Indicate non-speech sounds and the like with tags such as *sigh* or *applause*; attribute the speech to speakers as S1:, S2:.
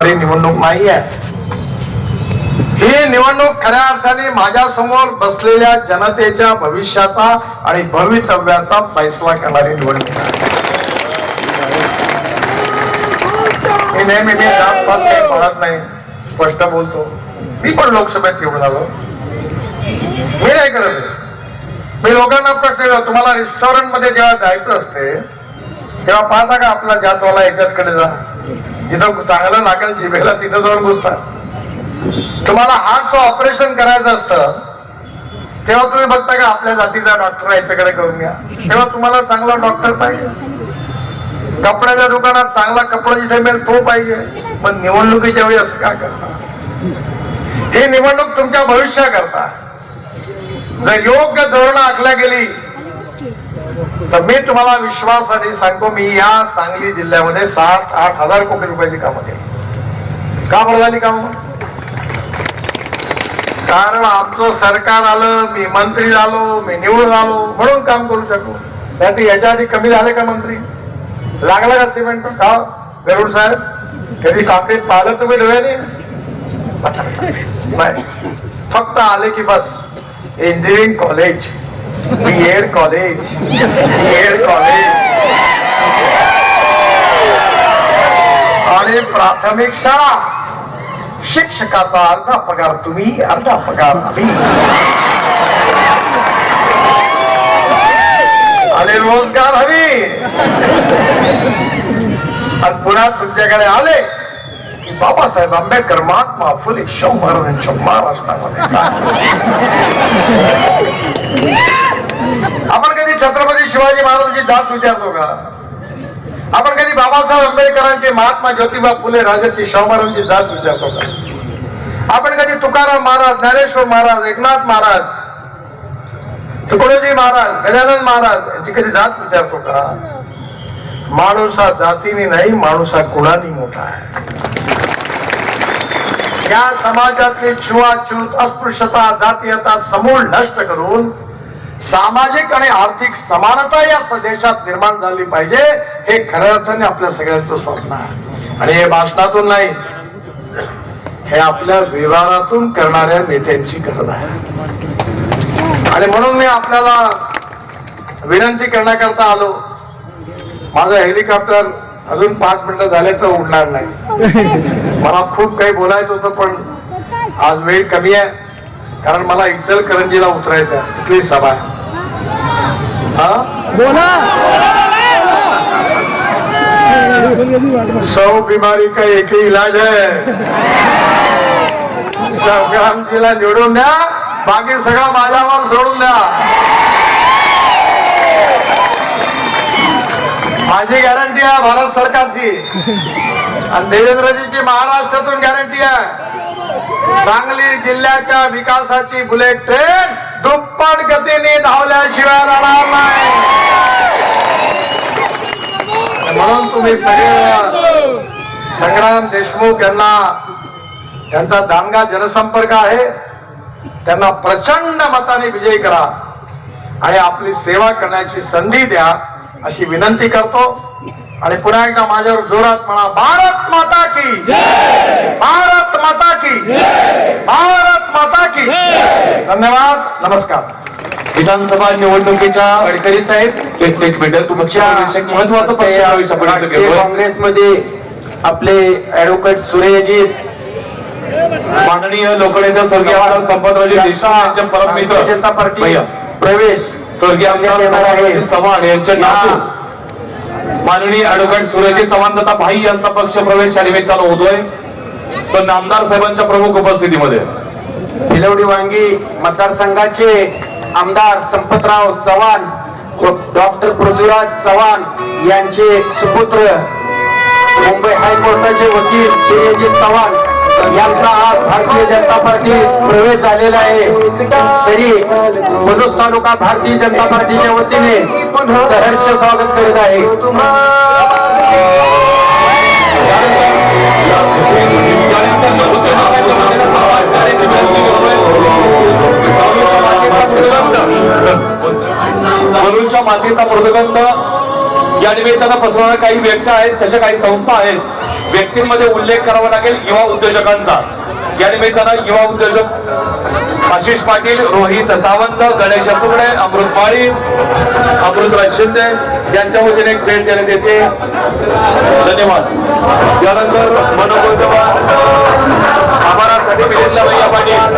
S1: ही निवडणूक नाही आहे. ही निवडणूक खऱ्या अर्थाने माझ्यासमोर बसलेल्या जनतेच्या भविष्याचा आणि भवितव्याचा फैसला करणारी निवडणूक मी नेहमी मी काही म्हणत नाही. स्पष्ट बोलतो. मी पण लोकसभेत निवडून आलो. मी नाही करत मी लोकांना प्रश्न तुम्हाला रेस्टॉरंटमध्ये जेव्हा जायचं असते तेव्हा पाहता का आपला जातवाला याच्याचकडे जा. जिथं चांगलं नाकल जिभेला तिथं जाऊन घुसतात तुम्हाला हार्टचं ऑपरेशन करायचं असतं तेव्हा तुम्ही बघता का आपल्या जातीचा डॉक्टर याच्याकडे करून घ्या. तेव्हा तुम्हाला चांगला डॉक्टर पाहिजे. कपड्याच्या दुकानात चांगला कपडा जिथे मिळेल तो पाहिजे. पण निवडणुकीच्या वेळी असं का करता? ही निवडणूक तुमच्या भविष्या करता जर योग्य धोरणं आखल्या गेली तर मी तुम्हाला विश्वासाने सांगतो मी या सांगली जिल्ह्यामध्ये सात आठ हजार कोटी रुपयाची कामं केली. का बरं झाली काम? कारण आमचं सरकार आलं मी मंत्री झालो मी निवडून आलो म्हणून काम करू शकलो. नाही याच्या आधी कमी झाले का मंत्री? लागला का सिमेंट? का? गरुड साहेब कधी काँक्रीट पाहिलं तुम्ही डोळ्याने? *laughs* फक्त आले की बस. Engineering college B Ed college B Ed college आणि प्राथमिक शाळा. शिक्षकाचा अर्धा पगार तुम्ही अर्धा पगार आम्ही. आणि रोजगार हवी आणि पुन्हा तुमच्याकडे आले की बाबासाहेब आंबेडकर महात्मा फुले शाहू महाराजांच्या महाराष्ट्रामध्ये. दात विचारतो का आपण कधी बाबासाहेब आंबेडकरांचे महात्मा ज्योतिबा फुले राजर्षी शाहू महाराजांची जात विचारतो का आपण कधी तुकाराम महाराज ज्ञानेश्वर महाराज एकनाथ महाराज तुकडोजी महाराज गजानन महाराज यांची कधी जात विचारतो का माणूस हा जातीने नाही माणूस हा कुणाने मोठा आहे? या समाजातली छुआछूत अस्पृश्यता जातीयता समूळ नष्ट करून सामाजिक आणि आर्थिक समानता या देशात निर्माण झाली पाहिजे हे खऱ्या अर्थाने आपल्या सगळ्यांचं स्वप्न आहे. आणि हे भाषणातून नाही हे आपल्या व्यवहारातून करणाऱ्या नेत्यांची गरज आहे. आणि म्हणून मी आपल्याला विनंती करण्याकरता आलो. माझं हेलिकॉप्टर अजून पाच मिनिटं झाले तर उडणार नाही. मला खूप काही बोलायचं होतं पण आज वेळ कमी आहे. कारण मला इचलकरंजीला उतरायचं आहे. कुठली सभा आहे. सौ बीमारी का एक ही इलाज है। संग्रामजीला निवडून द्या बाकी सगळं माझ्यावर सोडून द्या माझी गॅरंटी आहे भारत सरकारची. आणि देवेंद्रजीची महाराष्ट्रातून गॅरंटी आहे. सांगली जिल्ह्याच्या विकासाची बुलेट ट्रेन दुप्पट गतीने धावल्याशिवाय राहणार नाही. म्हणून तुम्ही सगळे संग्राम देशमुख यांना त्यांचा दांडगा जनसंपर्क आहे. त्यांना प्रचंड मताने विजयी करा. आणि आपली सेवा करण्याची संधी द्या अशी विनंती करतो. आणि पुन्हा एकदा माझ्यावर जोरात म्हणा भारत माता की भारत माता की भारत माता की धन्यवाद नमस्कार
S2: विधानसभा निवडणुकीच्या गडकरी साहेब एक मिनिट तुमच्या महत्वाचं.
S3: काँग्रेसमध्ये आपले ऍडव्होकेट सूर्यजी
S2: माननीय लोकनेते स्वर्गीय संपतरावजी देशमुख यांचे परम मित्र
S3: जनता पार्टी प्रवेश
S2: स्वर्गीय आमदार
S3: येणार आहे.
S2: संपतरावजी चव्हाण यांचे नातू माननीय ऍडव्होकेट सूर्यजी चव्हाण तथा भाई यांचा पक्ष प्रवेश या निमित्तानं होतोय तर नामदार साहेबांच्या प्रमुख उपस्थितीमध्ये
S3: भिलवडी वांगी मतदारसंघाचे आमदार संपतराव चव्हाण व डॉक्टर पृथ्वीराज चव्हाण यांचे सुपुत्र मुंबई हायकोर्टाचे वकील सूर्यजित चव्हाण यांचा आज भारतीय जनता पार्टी प्रवेश झालेला आहे. तरी मनोज तालुका भारतीय जनता पार्टीच्या वतीने सहर्ष स्वागत करीत आहे.
S2: मनुष्य मातेचा मृदगंध. या निमित्तानं पसरवणाऱ्या काही व्यक्ती आहेत तशा काही संस्था आहेत. व्यक्तींमध्ये उल्लेख करावा लागेल युवा उद्योजकांचा. या निमित्तानं युवा उद्योजक आशिष पाटील रोहित सावंत गणेश सुगडे अमृत माळी अमृतराज शिंदे यांच्या वतीने एक भेट देण्यात येते. धन्यवाद. यानंतर मनोगोजवा आभारासाठी मिलिंदाबाई पाटील.